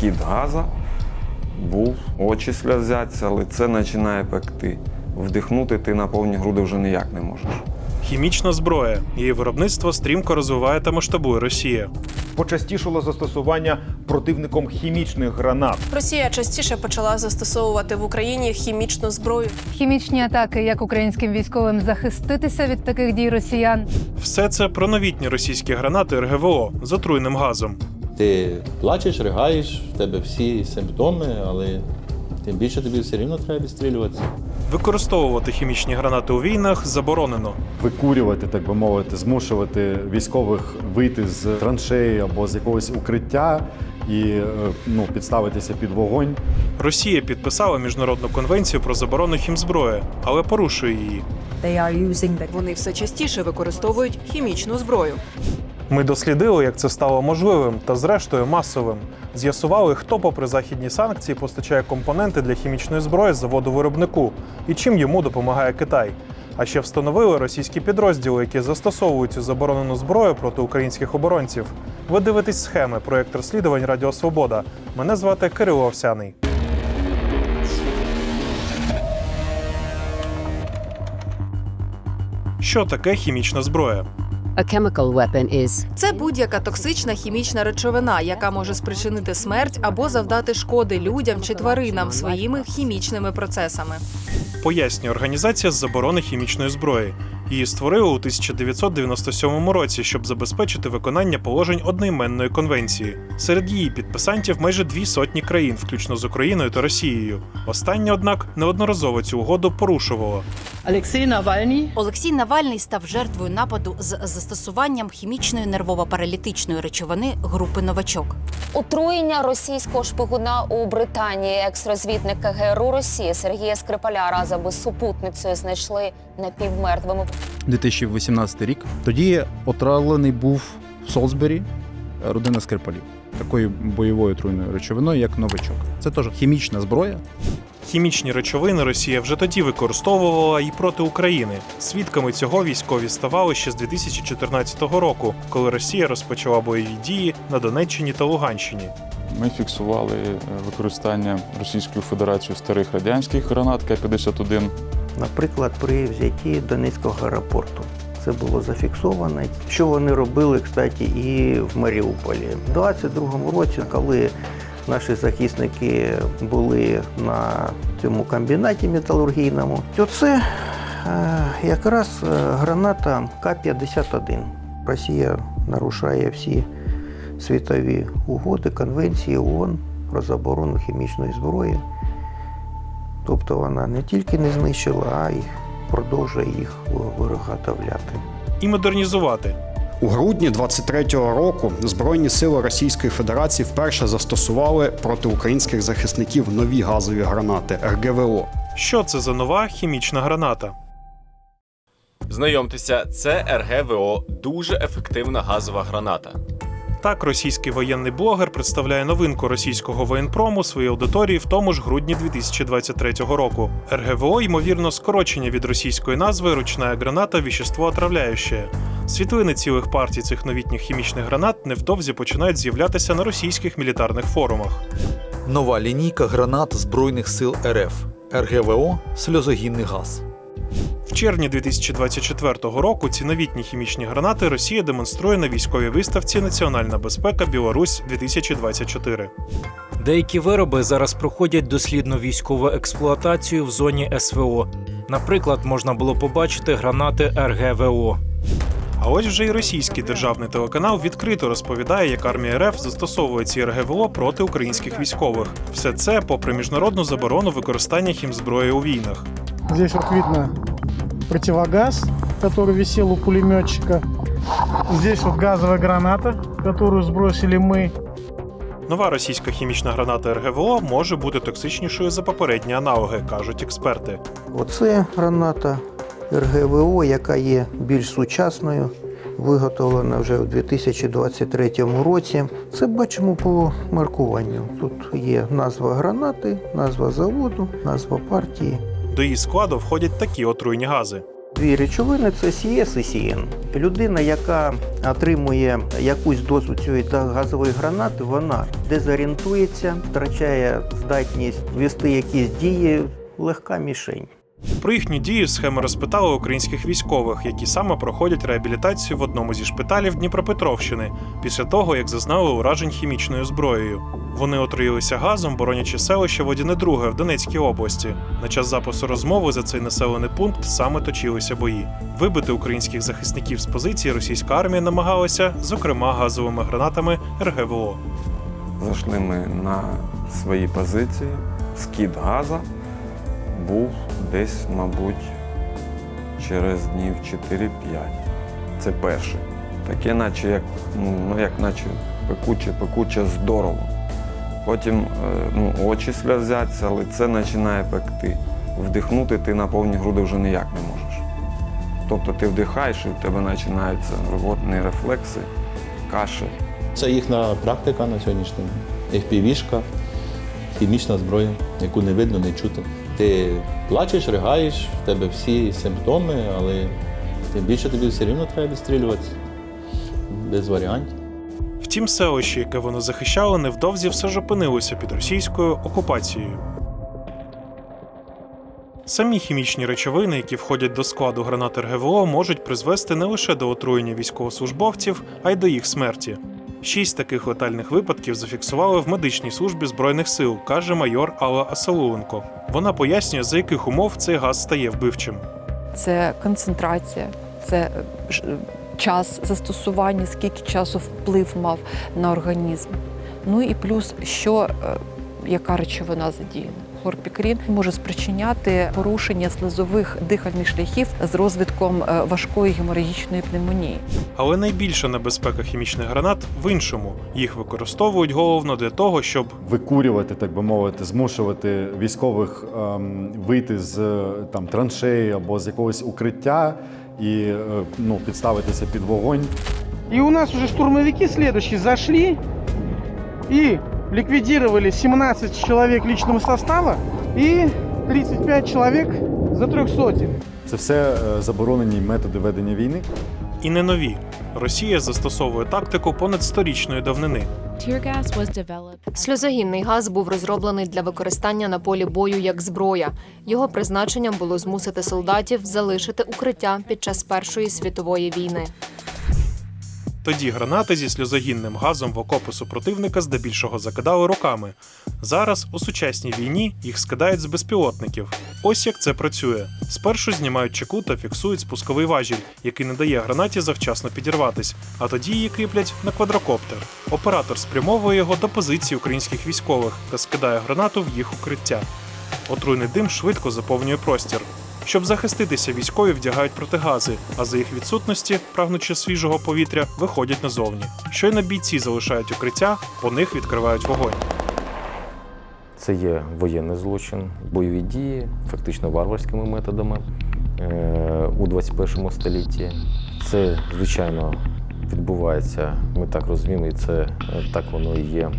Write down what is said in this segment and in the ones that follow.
вкид газа був, очі сльозяться, лице починає пекти. Вдихнути ти на повні груди вже ніяк не можеш. Хімічна зброя. Її виробництво стрімко розвиває та масштабує Росія. Почастішало застосування противником хімічних гранат. Росія частіше почала застосовувати в Україні хімічну зброю. Хімічні атаки, як українським військовим захиститися від таких дій росіян. Все це про новітні російські гранати РГВО з отруйним газом. Ти плачеш, ригаєш, в тебе всі симптоми, але тим більше тобі все рівно треба відстрілюватися. Використовувати хімічні гранати у війнах заборонено. викурювати, так би мовити, змушувати військових вийти з траншеї або з якогось укриття і е, ну, підставитися під вогонь. Росія підписала міжнародну конвенцію про заборону хімзброї, але порушує її. Вони все частіше використовують хімічну зброю. Ми дослідили, як це стало можливим та, зрештою, масовим. З'ясували, хто, попри західні санкції, постачає компоненти для хімічної зброї заводу виробнику і чим йому допомагає Китай. А ще встановили російські підрозділи, які застосовують цю заборонену зброю проти українських оборонців. Ви дивитесь схеми проєкт розслідувань Радіо Свобода. Мене звати Кирило Овсяний. Що таке хімічна зброя? A chemical weapon is Це будь-яка токсична хімічна речовина, яка може спричинити смерть або завдати шкоди людям чи тваринам своїми хімічними процесами. пояснює організація з заборони хімічної зброї. Її створили у 1997 році, щоб забезпечити виконання положень одноіменної конвенції. Серед її підписантів майже дві сотні країн, включно з Україною та Росією. Остання, однак, неодноразово цю угоду порушувала. Олексій Навальний Олексій Навальний став жертвою нападу з застосуванням хімічної нервово-паралітичної речовини групи новачок. Отруєння російського шпигуна у Британії екс-розвідника ГРУ Росії Сергія Скрипаля разом із супутницею знайшли напівмертвими. 2018 рік. Тоді отравлений був в Солсбері родина Скрипалів. Такою бойовою отруйною речовиною, як новичок. Це теж хімічна зброя, Хімічні речовини Росія вже тоді використовувала і проти України. Свідками цього військові ставали ще з 2014 року, коли Росія розпочала бойові дії на Донеччині та Луганщині. Ми фіксували е, використання Російською Федерацією старих радянських гранат К-51. Наприклад, при взятті Донецького аеропорту. Це було зафіксовано. Що вони робили, кстати, і в Маріуполі. У 22-му році, коли наші захисники були на цьому комбінаті металургійному, то це е, якраз е, граната К-51. Росія нарушає всі світові угоди, конвенції ООН про заборону хімічної зброї. Тобто вона не тільки не знищила, а й продовжує їх виготовляти. І модернізувати. У грудні 23-го року Збройні сили Російської Федерації вперше застосували проти українських захисників нові газові гранати РГВО. Що це за нова хімічна граната? Знайомтеся, це РГВО дуже ефективна газова граната. Так, російський воєнний блогер представляє новинку російського воєнпрому своїй аудиторії в тому ж грудні 2023 року. РГВО, ймовірно, скорочення від російської назви ручна граната віщество отравляюще. Світлини цілих партій цих новітніх хімічних гранат невдовзі починають з'являтися на російських мілітарних форумах. Нова лінійка гранат Збройних сил РФ РГВО сльозогінний газ. В червні 2024 року ці новітні хімічні гранати Росія демонструє на військовій виставці Національна безпека Білорусь 2024. Деякі вироби зараз проходять дослідну військову експлуатацію в зоні СВО. Наприклад, можна було побачити гранати РГВО. А ось вже й російський державний телеканал відкрито розповідає, як армія РФ застосовує ці РГВО проти українських військових. Все це попри міжнародну заборону використання хімзброї у війнах. Здесь вот видно противогаз, который висел у пулеметчика. Здесь вот газовая граната, которую сбросили мы. Нова російська хімічна граната РГВО може бути токсичнішою за попередні аналоги, кажуть експерти. Оце граната РГВО, яка є більш сучасною, виготовлена вже в 2023 році. Це бачимо по маркуванню. Тут є назва гранати, назва заводу, назва партії. До її складу входять такі отруйні гази: дві речовини це СІС і СІН. Людина, яка отримує якусь дозу цієї газової гранати, вона дезорієнтується, втрачає здатність вести якісь дії, легка мішень. Про їхні дії схеми розпитали українських військових, які саме проходять реабілітацію в одному зі шпиталів Дніпропетровщини після того, як зазнали уражень хімічною зброєю. Вони отруїлися газом, боронячи селище Водяне Друге в Донецькій області. На час запису розмови за цей населений пункт саме точилися бої. Вибити українських захисників з позиції російська армія намагалася, зокрема газовими гранатами РГВО. Зайшли ми на свої позиції. Скид газа був десь, мабуть, через днів 4-5. Це перше. Таке, наче як, ну, ну, як наче пекуче, пекуче здорово. Потім е, ну, очі сльозяться, лице починає пекти. Вдихнути ти на повні груди вже ніяк не можеш. Тобто ти вдихаєш і в тебе починаються рвотні рефлекси, кашель. Це їхня практика на сьогоднішній день. FPV-шка, хімічна зброя, яку не видно, не чути. Ти плачеш, ригаєш, в тебе всі симптоми, але тим більше тобі все рівно треба відстрілюватися. Без варіантів. Втім, селище, яке вони захищали, невдовзі все ж опинилося під російською окупацією. Самі хімічні речовини, які входять до складу гранат РГВО, можуть призвести не лише до отруєння військовослужбовців, а й до їх смерті. Шість таких летальних випадків зафіксували в медичній службі збройних сил, каже майор Алла Асалуленко. Вона пояснює, за яких умов цей газ стає вбивчим. це концентрація, це е, е, час застосування, скільки часу вплив мав на організм. Ну і плюс, що е, яка речовина задіяна. Хлорпікрін може спричиняти порушення слизових дихальних шляхів з розвитком е, важкої геморагічної пневмонії. Але найбільша небезпека хімічних гранат в іншому. Їх використовують головно для того, щоб викурювати, так би мовити, змушувати військових ем, вийти з е, там траншеї або з якогось укриття і е, ну, підставитися під вогонь. И у нас уже штурмовики следующие зашли и ликвидировали 17 человек личного состава и 35 человек за трех сотен. Це все е, заборонені методи ведення війни. і не нові. Росія застосовує тактику понад сторічної давнини. Сльозогінний газ був розроблений для використання на полі бою як зброя. Його призначенням було змусити солдатів залишити укриття під час Першої світової війни. Тоді гранати зі сльозогінним газом в окопи супротивника здебільшого закидали руками. Зараз у сучасній війні їх скидають з безпілотників. Ось як це працює. Спершу знімають чеку та фіксують спусковий важіль, який не дає гранаті завчасно підірватись, а тоді її кріплять на квадрокоптер. Оператор спрямовує його до позиції українських військових та скидає гранату в їх укриття. Отруйний дим швидко заповнює простір. Щоб захиститися, військові вдягають протигази, а за їх відсутності, прагнучи свіжого повітря, виходять назовні. Щойно бійці залишають укриття, по них відкривають вогонь. Це є воєнний злочин, бойові дії, фактично варварськими методами е, у 21 столітті. Це, звичайно, відбувається, ми так розуміємо, і це е, так воно і є е,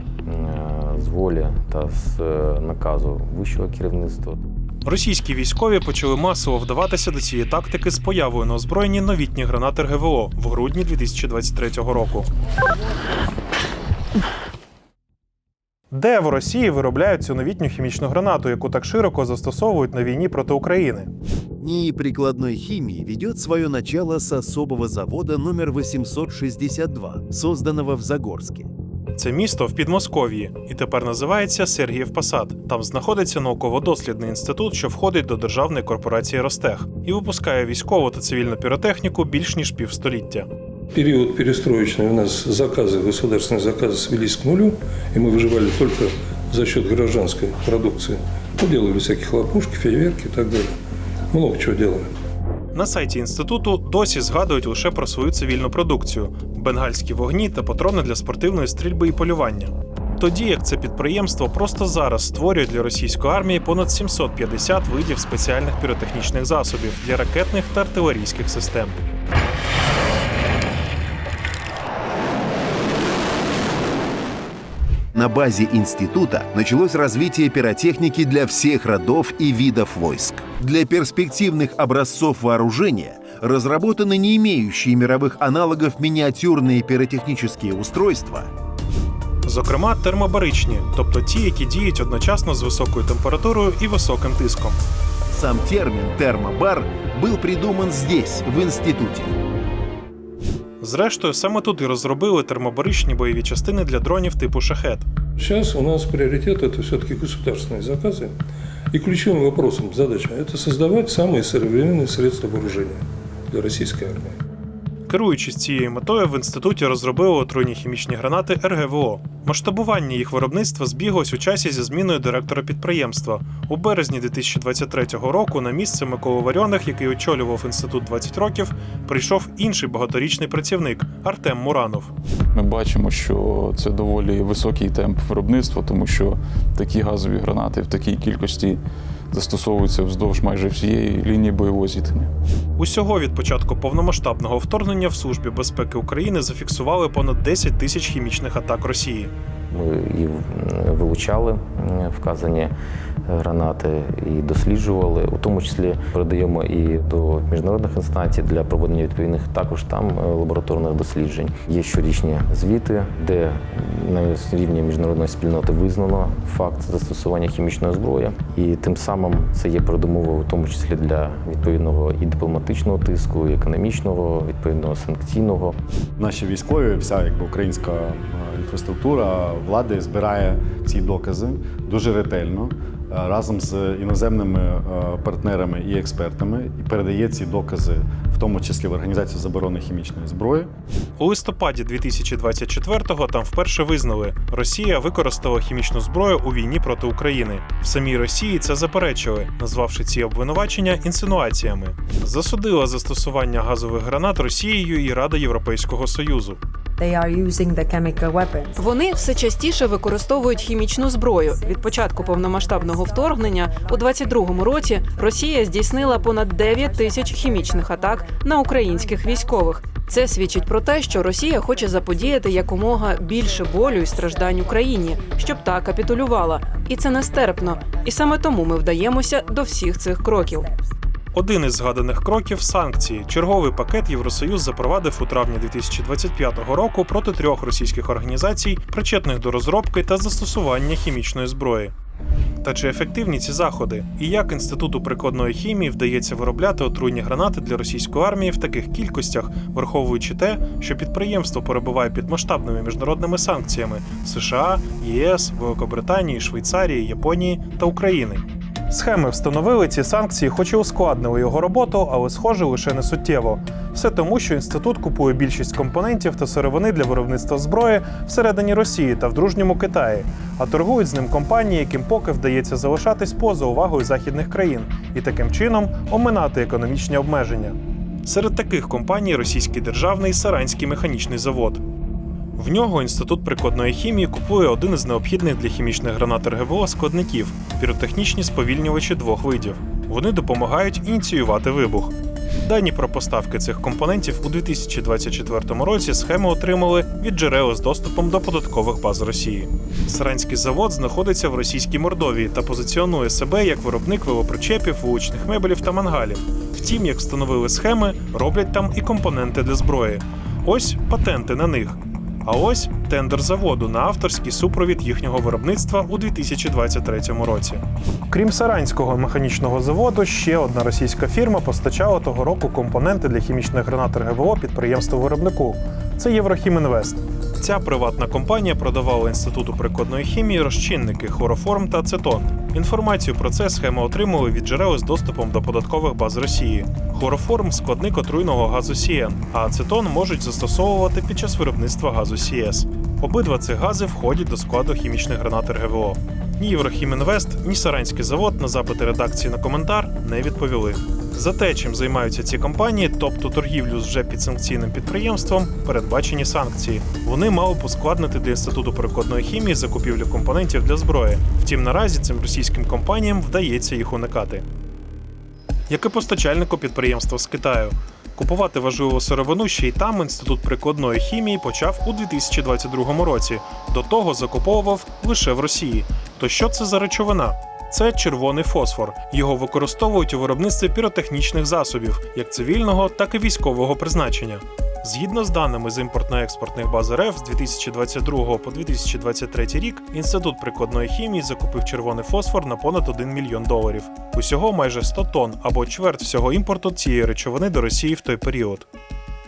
з волі та з наказу вищого керівництва. Російські військові почали масово вдаватися до цієї тактики з появою на озброєнні новітніх гранат РГВО в грудні 2023 року. Де в Росії виробляють цю новітню хімічну гранату, яку так широко застосовують на війні проти України? НИИ прикладной химии ведет свое начало с особого завода номер 862, созданного в Загорске. Це місто в Підмосков'ї і тепер називається Сергіїв Посад. Там знаходиться науково-дослідний інститут, що входить до державної корпорації Ростех і випускає військову та цивільну піротехніку більш ніж півстоліття. Период перестроечный у нас заказы, государственные заказы свелись к нулю, и мы выживали только за счет гражданской продукции. Ну, делали всякие хлопушки, фейерверки и так далее. Много чего делали. На сайті інституту досі згадують лише про свою цивільну продукцію: бенгальські вогні та патрони для спортивної стрільби і полювання. Тоді як це підприємство просто зараз створює для російської армії понад 750 видів спеціальних піротехнічних засобів для ракетних та артилерійських систем. На базе института началось развитие пиротехники для всех родов и видов войск. Для перспективных образцов вооружения разработаны не имеющие мировых аналогов миниатюрные пиротехнические устройства, Зокрема, термобаричні, тобто ті, які діють одночасно з високою температурою і високим тиском. Сам термин «термобар» был придуман здесь, в институте. Зрештою, саме тут і розробили термобаричні бойові частини для дронів типу шахет. Сейчас у нас приоритет это все-таки государственные заказы. И ключевым вопросом, задача – это создавать самые современные средства вооружения для российской армии. Керуючись цією метою, в інституті розробили отруйні хімічні гранати РГВО. Масштабування їх виробництва збіглось у часі зі зміною директора підприємства. У березні 2023 року на місце Миколи Варьоних, який очолював інститут 20 років, прийшов інший багаторічний працівник Артем Муранов. Ми бачимо, що це доволі високий темп виробництва, тому що такі газові гранати в такій кількості застосовуються вздовж майже всієї лінії бойового зіткнення. Усього від початку повномасштабного вторгнення в Службі безпеки України зафіксували понад 10 тисяч хімічних атак Росії. Ми і вилучали е, вказані гранати і досліджували, у тому числі передаємо і до міжнародних інстанцій для проведення відповідних також там е, лабораторних досліджень. Є щорічні звіти, де на рівні міжнародної спільноти визнано факт застосування хімічної зброї, і тим самим це є передумовою, у тому числі для відповідного і дипломатичного тиску, і економічного, відповідного санкційного. Наші військові, вся якби українська е, інфраструктура влади збирає ці докази дуже ретельно разом з іноземними е, партнерами і експертами і передає ці докази, в тому числі в Організацію заборони хімічної зброї. У листопаді 2024-го там вперше визнали, Росія використала хімічну зброю у війні проти України. В самій Росії це заперечили, назвавши ці обвинувачення інсинуаціями. Засудила застосування газових гранат Росією і Рада Європейського Союзу. Вони все частіше використовують хімічну зброю. Від початку повномасштабного вторгнення у 22-му році Росія здійснила понад 9 тисяч хімічних атак на українських військових. Це свідчить про те, що Росія хоче заподіяти якомога більше болю і страждань Україні, щоб та капітулювала. І це нестерпно. І саме тому ми вдаємося до всіх цих кроків. Один із згаданих кроків санкції. Черговий пакет Євросоюз запровадив у травні 2025 року проти трьох російських організацій, причетних до розробки та застосування хімічної зброї. Та чи ефективні ці заходи? І як інституту прикладної хімії вдається виробляти отруйні гранати для російської армії в таких кількостях, враховуючи те, що підприємство перебуває під масштабними міжнародними санкціями США, ЄС, Великобританії, Швейцарії, Японії та України? Схеми встановили ці санкції, хоч і ускладнили його роботу, але схоже лише не суттєво. Все тому, що інститут купує більшість компонентів та сировини для виробництва зброї всередині Росії та в дружньому Китаї, а торгують з ним компанії, яким поки вдається залишатись поза увагою західних країн і таким чином оминати економічні обмеження. Серед таких компаній російський державний Саранський механічний завод. В нього інститут прикладної хімії купує один із необхідних для хімічних гранат РГВО складників піротехнічні сповільнювачі двох видів. Вони допомагають ініціювати вибух. Дані про поставки цих компонентів у 2024 році схеми отримали від джерел з доступом до податкових баз Росії. Саранський завод знаходиться в російській Мордовії та позиціонує себе як виробник велопричепів, вуличних мебелів та мангалів. Втім, як встановили схеми, роблять там і компоненти для зброї. Ось патенти на них. А ось тендер заводу на авторський супровід їхнього виробництва у 2023 році. Крім Саранського механічного заводу, ще одна російська фірма постачала того року компоненти для хімічних гранат РГВО підприємству виробнику. Це Єврохімінвест. Ця приватна компанія продавала інституту прикладної хімії розчинники хлороформ та ацетон. Інформацію про це схема отримали від джерел з доступом до податкових баз Росії. Хлороформ складник отруйного газу Сіен, а ацетон можуть застосовувати під час виробництва газу Сіес. Обидва ці гази входять до складу хімічних гранат РГВО. Ні Єврохімінвест, ні Саранський завод на запити редакції на коментар не відповіли. За те, чим займаються ці компанії, тобто торгівлю з вже підсанкційним підприємством, передбачені санкції. Вони мали б ускладнити для інституту прикладної хімії закупівлю компонентів для зброї. Втім, наразі цим російським компаніям вдається їх уникати. Як і постачальнику підприємства з Китаю. Купувати важливу сировину ще й там інститут прикладної хімії почав у 2022 році. До того закуповував лише в Росії. То що це за речовина? Це червоний фосфор. Його використовують у виробництві піротехнічних засобів, як цивільного, так і військового призначення. Згідно з даними з імпортно-експортних баз РФ з 2022 по 2023 рік, інститут прикладної хімії закупив червоний фосфор на понад 1 мільйон доларів. Усього майже 100 тонн або чверть всього імпорту цієї речовини до Росії в той період.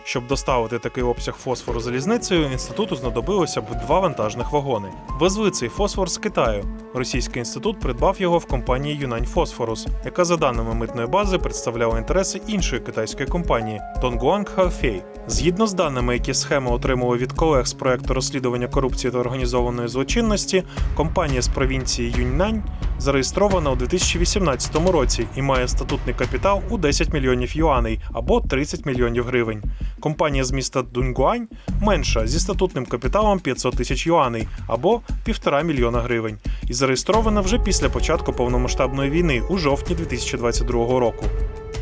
Щоб доставити такий обсяг фосфору залізницею, інституту знадобилося б два вантажних вагони. Везли цей фосфор з Китаю. Російський інститут придбав його в компанії Юнань Фосфорус, яка за даними митної бази представляла інтереси іншої китайської компанії Dongguan Haofei. Згідно з даними, які схеми отримали від колег з проекту розслідування корупції та організованої злочинності, компанія з провінції Юньнань зареєстрована у 2018 році і має статутний капітал у 10 мільйонів юаней або 30 мільйонів гривень. Компанія з міста Дунгуань менша зі статутним капіталом 500 тисяч юаней або 1,5 мільйона гривень, і зареєстрована вже після початку повномасштабної війни у жовтні 2022 року.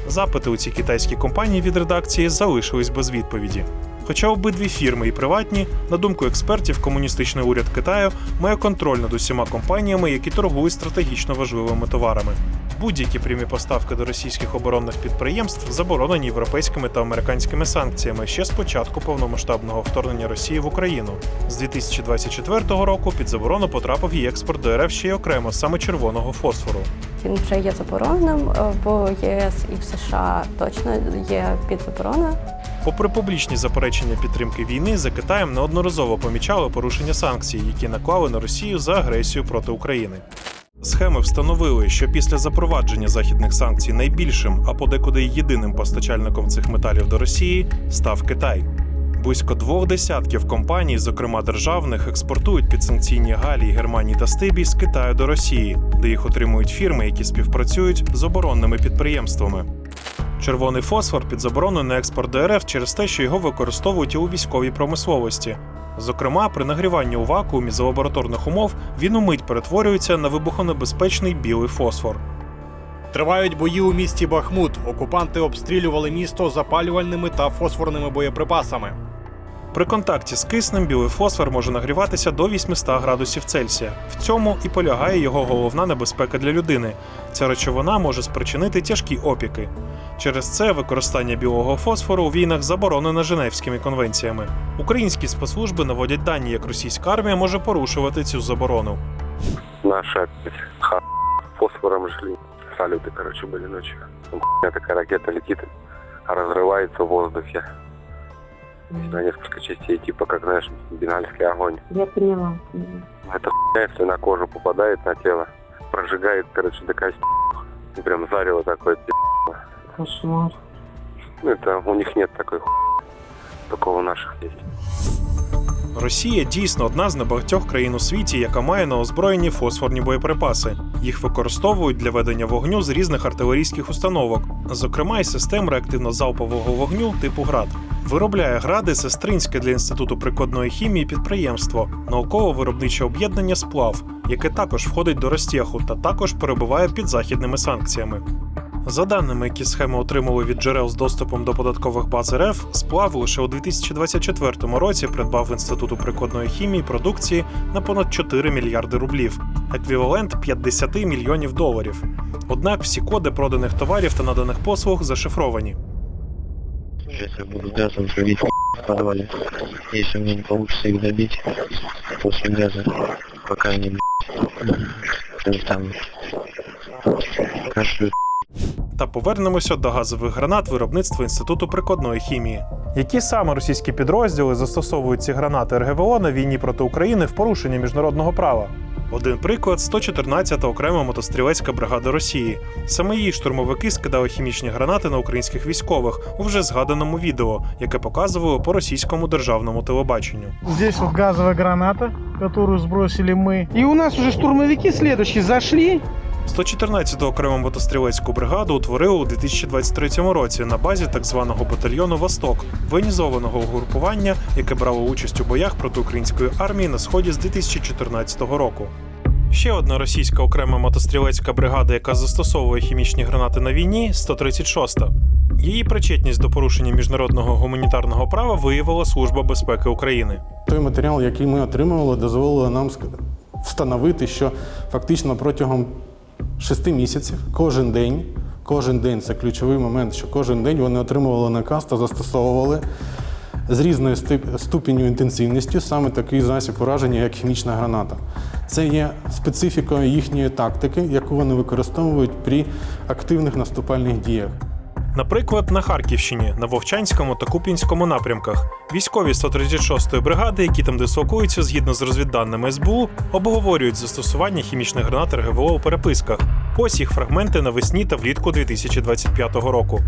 Запити у цій китайській компанії від редакції залишились без відповіді. Хоча обидві фірми і приватні, на думку експертів, комуністичний уряд Китаю має контроль над усіма компаніями, які торгують стратегічно важливими товарами. Будь-які прямі поставки до російських оборонних підприємств заборонені європейськими та американськими санкціями ще з початку повномасштабного вторгнення Росії в Україну. З 2024 року під заборону потрапив і експорт до РФ ще й окремо саме червоного фосфору. Він вже є забороненим е, в ЄС і в США точно є під забороною. Попри публічні заперечення підтримки війни, за Китаєм неодноразово помічали порушення санкцій, які наклали на Росію за агресію проти України. Схеми встановили, що після запровадження західних санкцій найбільшим, а подекуди єдиним постачальником цих металів до Росії став Китай. Близько двох десятків компаній, зокрема державних, експортують підсанкційні галії Германії та Стибій з Китаю до Росії, де їх отримують фірми, які співпрацюють з оборонними підприємствами. Червоний фосфор під забороною на експорт до РФ через те, що його використовують у військовій промисловості. Зокрема, при нагріванні у вакуумі за лабораторних умов він умить перетворюється на вибухонебезпечний білий фосфор. Тривають бої у місті Бахмут. Окупанти обстрілювали місто запалювальними та фосфорними боєприпасами. При контакті з киснем білий фосфор може нагріватися до 800 градусів Цельсія. В цьому і полягає його головна небезпека для людини. Ця речовина може спричинити тяжкі опіки. Через це використання білого фосфору у війнах заборонено Женевськими конвенціями. Українські спецслужби наводять дані, як російська армія може порушувати цю заборону. Наши опять ха фосфором жгли. Салюты, короче, были ночью. Там хуйня такая ракета летит, а разрывается в воздухе. На несколько частей, типа, как, знаешь, бенгальский огонь. Я поняла. Это хуйня, если на кожу попадает, на тело, прожигает, короче, до костей. И прям зарево такое, пи***. Кошмар. Ну, это у них нет такой хуйни. Только у наших есть. Росія дійсно одна з небагатьох країн у світі, яка має на озброєнні фосфорні боєприпаси. Їх використовують для ведення вогню з різних артилерійських установок, зокрема й систем реактивно-залпового вогню типу ГРАД. Виробляє гради сестринське для інституту прикладної хімії підприємство, науково-виробниче об'єднання сплав, яке також входить до Ростєху та також перебуває під західними санкціями. За даними, які схеми отримали від джерел з доступом до податкових баз РФ, сплав лише у 2024 році придбав інституту прикладної хімії продукції на понад 4 мільярди рублів, еквівалент 50 мільйонів доларів. Однак всі коди проданих товарів та наданих послуг зашифровані. Сейчас буду газом живить в подвале. Если мне не получится их добить после газа, пока они, блядь, там кашляют. Та повернемося до газових гранат виробництва інституту прикладної хімії. Які саме російські підрозділи застосовують ці гранати РГВО на війні проти України в порушенні міжнародного права? Один приклад 114-та окрема мотострілецька бригада Росії. Саме її штурмовики скидали хімічні гранати на українських військових у вже згаданому відео, яке показували по російському державному телебаченню. Здесь вот газова граната, яку збросили ми. І у нас уже штурмовики слідчі зашли 114-ту окрему мотострілецьку бригаду утворили у 2023 році на базі так званого батальйону Восток, воєнізованого угрупування, яке брало участь у боях проти української армії на сході з 2014 року. Ще одна російська окрема мотострілецька бригада, яка застосовує хімічні гранати на війні, 136-та. Її причетність до порушення міжнародного гуманітарного права виявила Служба безпеки України. Той матеріал, який ми отримували, дозволило нам встановити, що фактично протягом шести місяців кожен день, кожен день це ключовий момент, що кожен день вони отримували наказ та застосовували з різною ступінню інтенсивністю саме такий засіб ураження, як хімічна граната. Це є специфікою їхньої тактики, яку вони використовують при активних наступальних діях. Наприклад, на Харківщині, на Вовчанському та Куп'янському напрямках військові 136-ї бригади, які там дислокуються згідно з розвідданими СБУ, обговорюють застосування хімічних гранат РГВО у переписках. Ось їх фрагменти навесні та влітку 2025 року.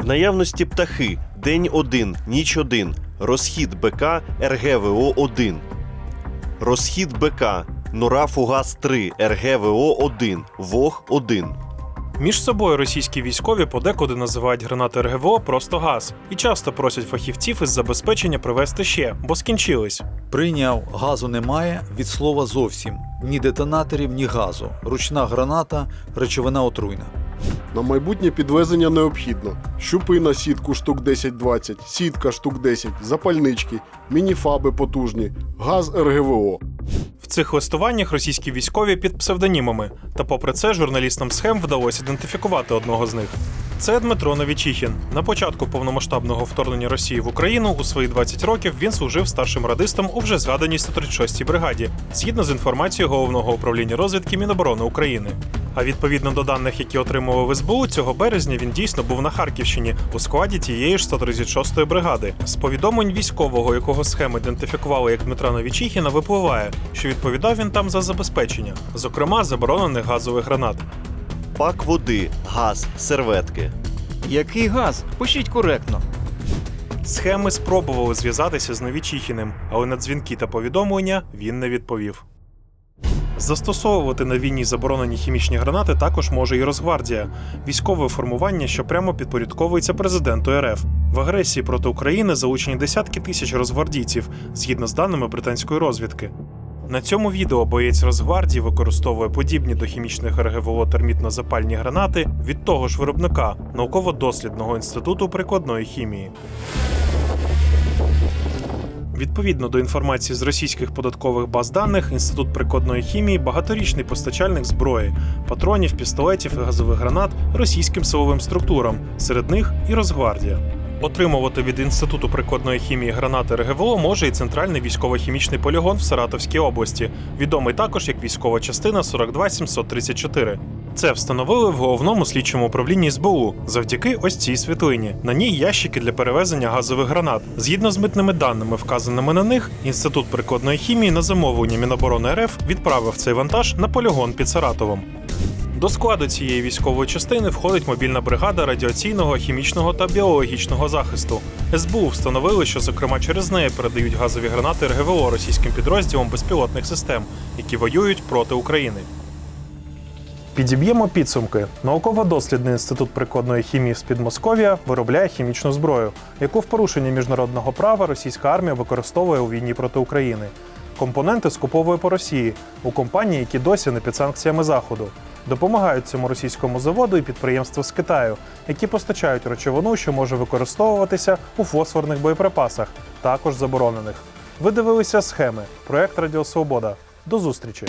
В наявності птахи день 1, ніч 1, розхід БК РГВО 1. Розхід БК Нора Фугас 3 РГВО 1, ВОГ 1. Між собою російські військові подекуди називають гранати РГВО просто газ і часто просять фахівців із забезпечення привезти ще, бо скінчились. Прийняв газу немає від слова зовсім. Ні детонаторів, ні газу. Ручна граната, речовина отруйна. На майбутнє підвезення необхідно. Щупи на сітку штук 10-20, сітка штук 10, запальнички, мініфаби потужні, газ РГВО. Цих листуваннях російські військові під псевдонімами. Та попри це, журналістам схем вдалося ідентифікувати одного з них. Це Дмитро Новічихін. На початку повномасштабного вторгнення Росії в Україну у свої 20 років він служив старшим радистом у вже згаданій 136-й бригаді, згідно з інформацією головного управління розвідки Міноборони України. А відповідно до даних, які отримував в СБУ, цього березня він дійсно був на Харківщині у складі тієї ж 136-ї бригади. З повідомлень військового, якого схеми ідентифікували як Дмитра Новічихіна, випливає, що відповідав він там за забезпечення, зокрема заборонених газових гранат. Пак води, газ, серветки. Який газ? Пишіть коректно. Схеми спробували зв'язатися з Новічихіним, але на дзвінки та повідомлення він не відповів. Застосовувати на війні заборонені хімічні гранати також може і Росгвардія, військове формування, що прямо підпорядковується президенту РФ. В агресії проти України залучені десятки тисяч розгвардійців, згідно з даними британської розвідки. На цьому відео боєць Росгвардії використовує подібні до хімічних РГВО термітно-запальні гранати від того ж виробника науково-дослідного інституту прикладної хімії. Відповідно до інформації з російських податкових баз даних, інститут прикладної хімії багаторічний постачальник зброї, патронів, пістолетів і газових гранат російським силовим структурам, серед них і Росгвардія. Отримувати від інституту прикладної хімії гранати РГВО може і центральний військово-хімічний полігон в Саратовській області, відомий також як військова частина 42734. Це встановили в головному слідчому управлінні СБУ завдяки ось цій світлині. На ній ящики для перевезення газових гранат. Згідно з митними даними, вказаними на них, інститут прикладної хімії на замовлення Міноборони РФ відправив цей вантаж на полігон під Саратовом. До складу цієї військової частини входить мобільна бригада радіаційного, хімічного та біологічного захисту. СБУ встановили, що зокрема через неї передають газові гранати РГВО російським підрозділам безпілотних систем, які воюють проти України. Підіб'ємо підсумки. Науково-дослідний інститут прикладної хімії з Підмосков'я виробляє хімічну зброю, яку в порушенні міжнародного права російська армія використовує у війні проти України. Компоненти скуповує по Росії у компанії, які досі не під санкціями Заходу. Допомагають цьому російському заводу і підприємства з Китаю, які постачають речовину, що може використовуватися у фосфорних боєприпасах, також заборонених. Ви дивилися схеми. Проект Радіо Свобода. До зустрічі!